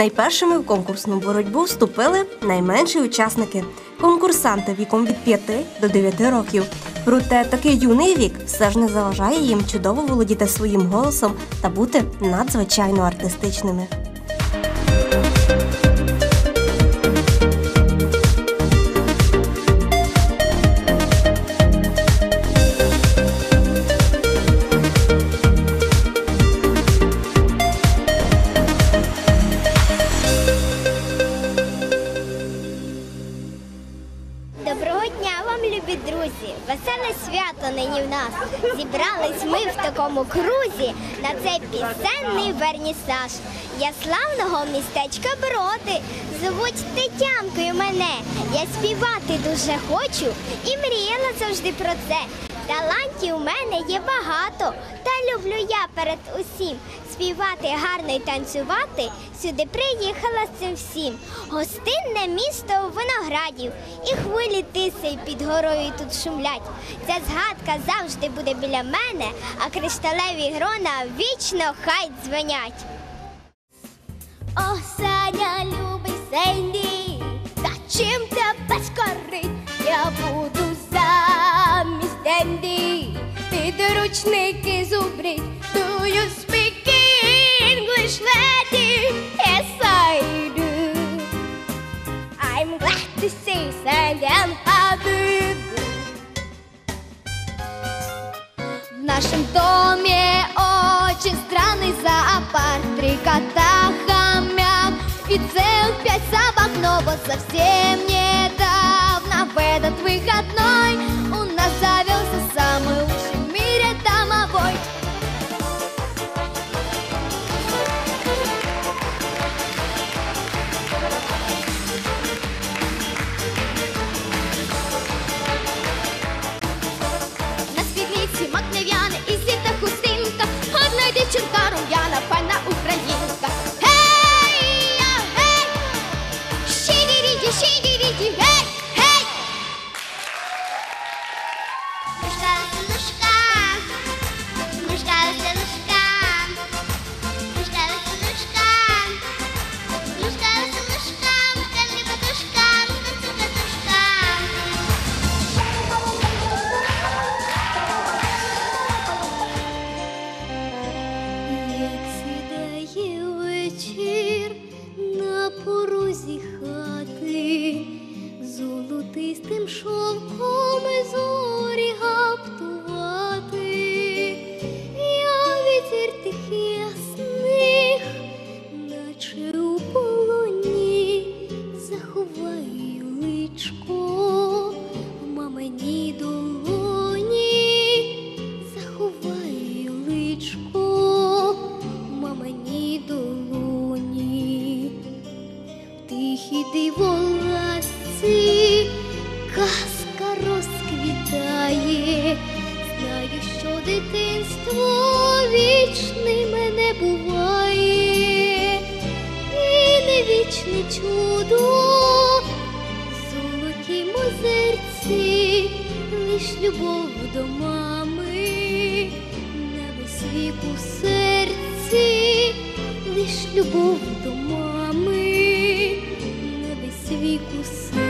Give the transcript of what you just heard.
Найпершими в конкурсну боротьбу вступили найменші учасники конкурсанти віком від 5 до 9 років. Проте такий юний вік все ж не заважає їм чудово володіти своїм голосом та бути надзвичайно артистичними. Друзі! Веселе свято нині в нас. Зібрались ми в такому крузі на цей пісенний вернісаж. Я славного містечка Броди. Звуть Тетянкою мене. Я співати дуже хочу і мріяла завжди про це. Талантів у мене є багато, та люблю я перед усім співати гарно і танцювати. Сюди приїхала з цим всім. Гостинне місто виноградів, і хвилі тиси під горою тут шумлять. Ця згадка завжди буде біля мене, а кришталеві грона вічно хай дзвенять. О, Саня, любий Сенді, та чим тебе скорить? Я буду замість Денді, підручники зубрить. Do you speak English, lady? Yes, I do. I'm glad to see Sandy and how do you do? В нашем доме очень странный зоопарк Три кота, хомяк и целых пять собак Но вот совсем недавно золотистим шовком зорі гаптувати, я вітер тих ясних, наче у полоні, заховаю личко в маминій долоні, заховаю личко в маминій долоні. Тихі диволасці казка розквітає. Знаю, що дитинство вічне мене буває, і не вічне чудо в золотім озерці, лиш любов до мами, не весь вік у серці, лиш любов до мами, не